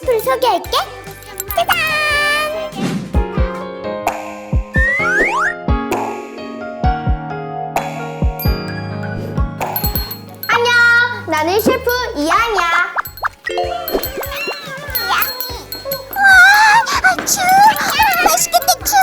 셰프를 소개할게. 짜잔! 안녕, 나는 셰프 이안이야. 와, 츄, 맛있겠다, 츄.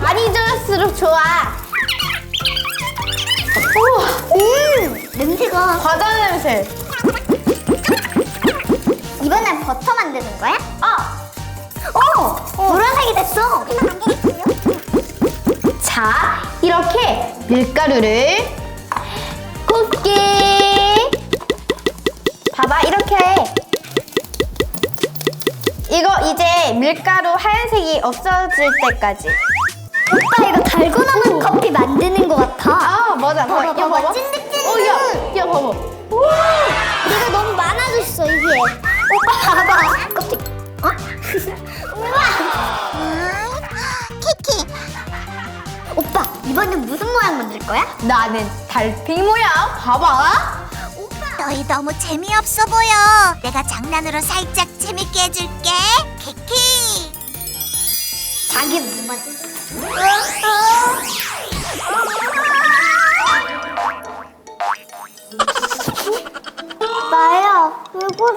많이 들을수록 좋아. 우와, 음, 냄새가. 과자 냄새. 이번엔 버터 만드는 거야? 어. 어, 노란색이 됐어. 자, 이렇게 밀가루를 곱게. 봐봐, 이렇게. 이거 이제 밀가루 하얀색이 없어질 때까지. 오빠 이거 달고 남은 커피 만드는 것 같아. 아, 맞아. 봐봐, 야, 봐봐. 봐봐. 찐득찐득. 어, 야, 야, 봐봐. 내가 너무 많아졌어 이게. 오빠 봐봐. 껍질. 어? 우와. 키키. 오빠 이번엔 무슨 모양 만들 거야? 나는 달팽이 모양. 봐봐. 너희 너무 재미없어 보여. 내가 장난으로 살짝 재밌게 해줄게. 키키. 자기 못 만들. 나야 왜 그래?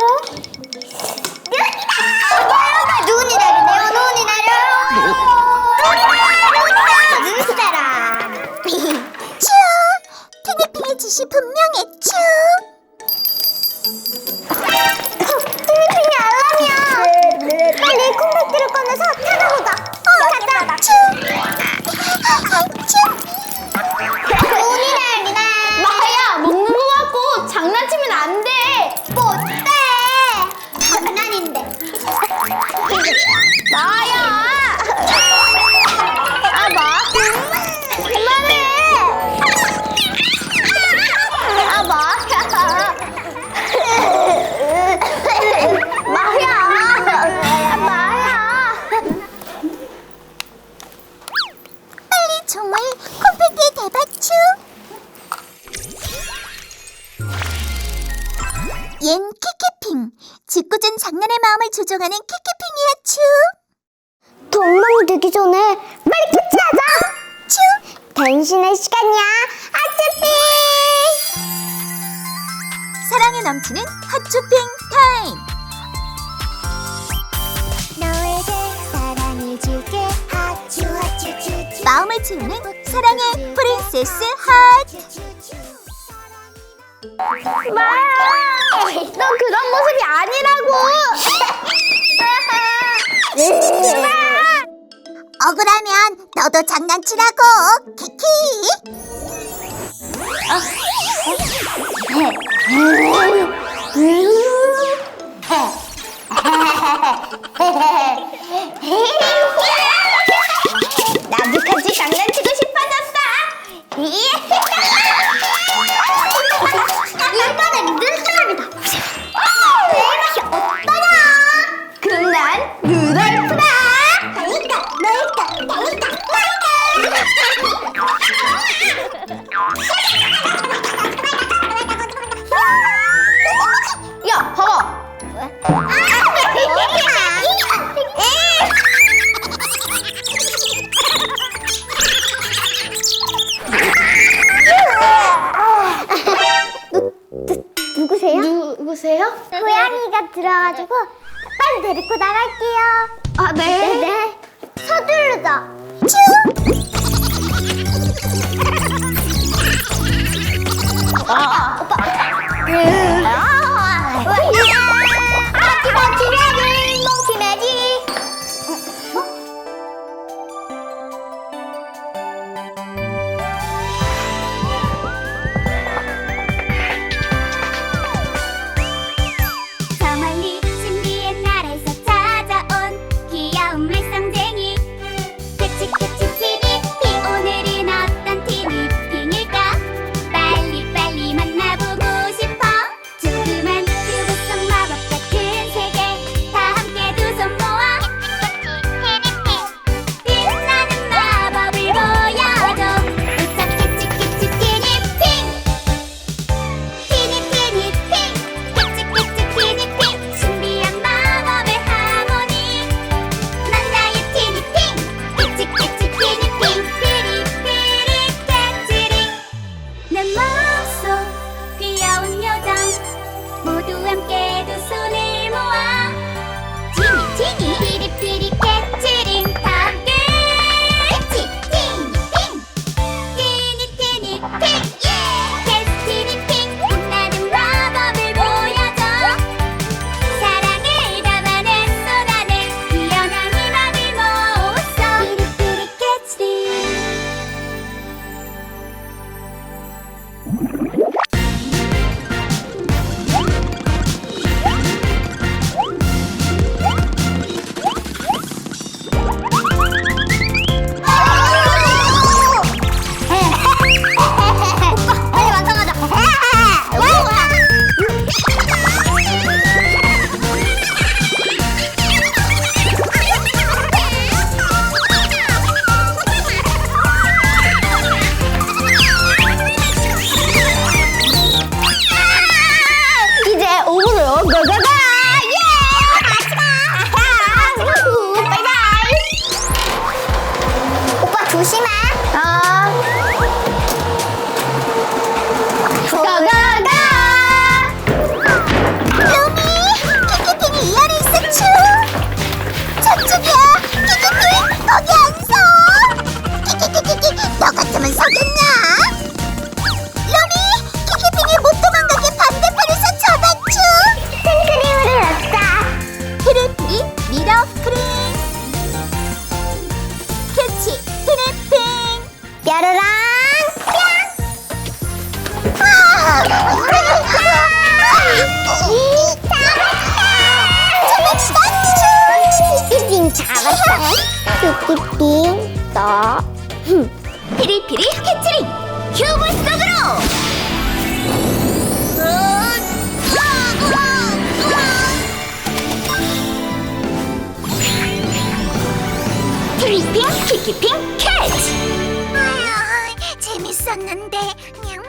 얜 키키핑. 짓궂은 장난의 마음을 조종하는 키키핑이야 츄. 동망 되기 전에 빨리 끝내자 츄 변신의 시간이야 아츠피 사랑에 넘치는 핫쇼핑 타임. 너에게 사랑을 줄게 하츄 하츄 마음을 채우는 사랑의 프린세스 핫. 마야. 너 그런 모습이 아니라고. 억울하면 너도 장난치라고 키키. 야, 봐봐. 누구세요? 누구세요? 고양이가 들어가지고 빨리 데리고 나갈게요. 아, 네. 네네. 서두르자. 아, 오빠. 아, 삐삐삐 너 피리피리 캐치링! 큐브 속으로! 피리핑 키키핑 캐치! 재밌었는데. 냥.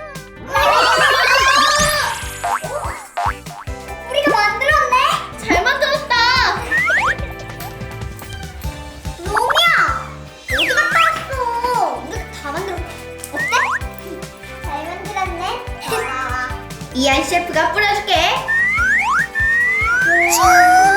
이안 셰프가 뿌려줄게. 쭈!